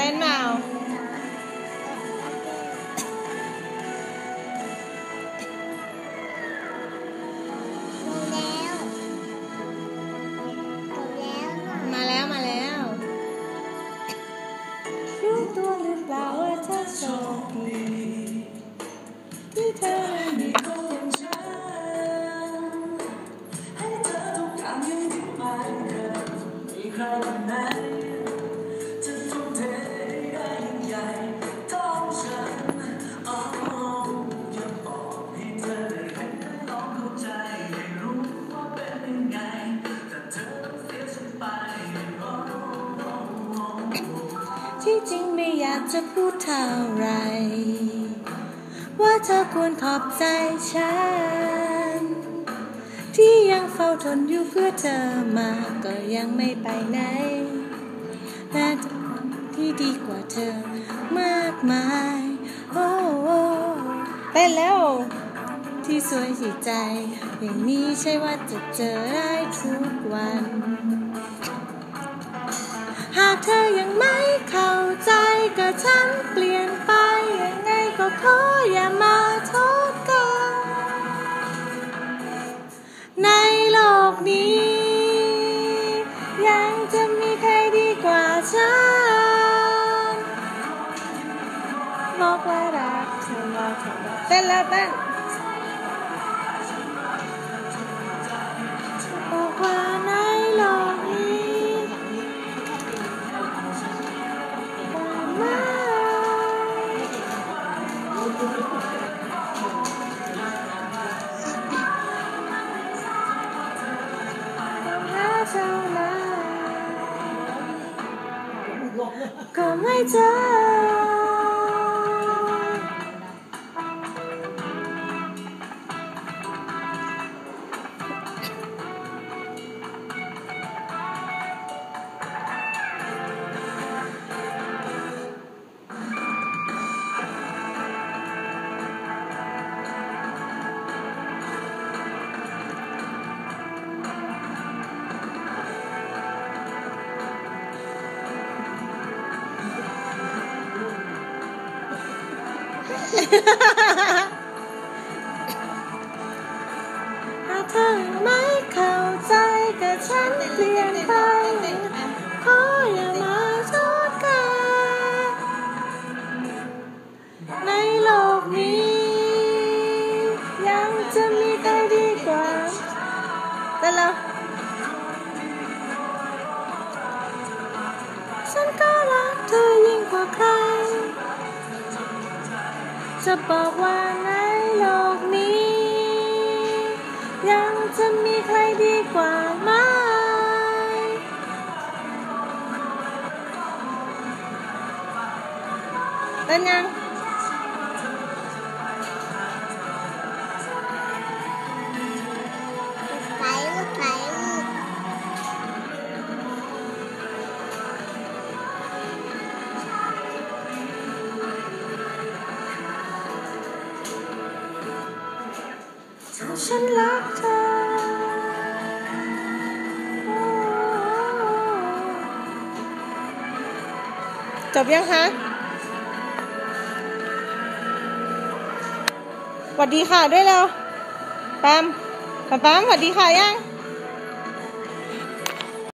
tên vào Mà leo mà leo. Chúng tôi được bảo là thật rồi Đi theo em đi không tìm ra Hãy thở thông cảm những tiếng bàn gần Vì không này ที่จริงไม่อยากจะพูดเท่าไร ว่าเธอควรขอบใจฉัน ที่ยังเฝ้าทนอยู่เพื่อเธอมาก็ยังไม่ไปไหนและที่ดีกว่าเธอมากมาย โอ้เต้นแล้ว ที่สวยสีใจ อย่างนี้ใช่ว่าจะเจอได้ทุกวัน หากเธอยังไม่เข้า ฉันเปลี่ยนไปยังไงก็ขออย่ามาโทษกัน ในโลกนี้ ยังจะมีใครดีกว่าฉันบอกว่ารักเธอว่าเธอรักเต้นแล้วเต้น ก็ไม่ อหากเธอไม่เข้าใจก็ฉันเปลี่ยนไปขออย่ามาโทษกันในโลกนี้ ยังจะมีใครดีกว่า แต่เราฉันก็รักเธอยิ่งกว่าใคร จะบอกว่าในโลกนี้ ยังจะมีใครดีกว่าไหมเป็นยัง ฉันรักเธอ จบยังคะสวัสดีค่ะด้วยแล้วแปมแปมแปมสวัสดีค่ะยัง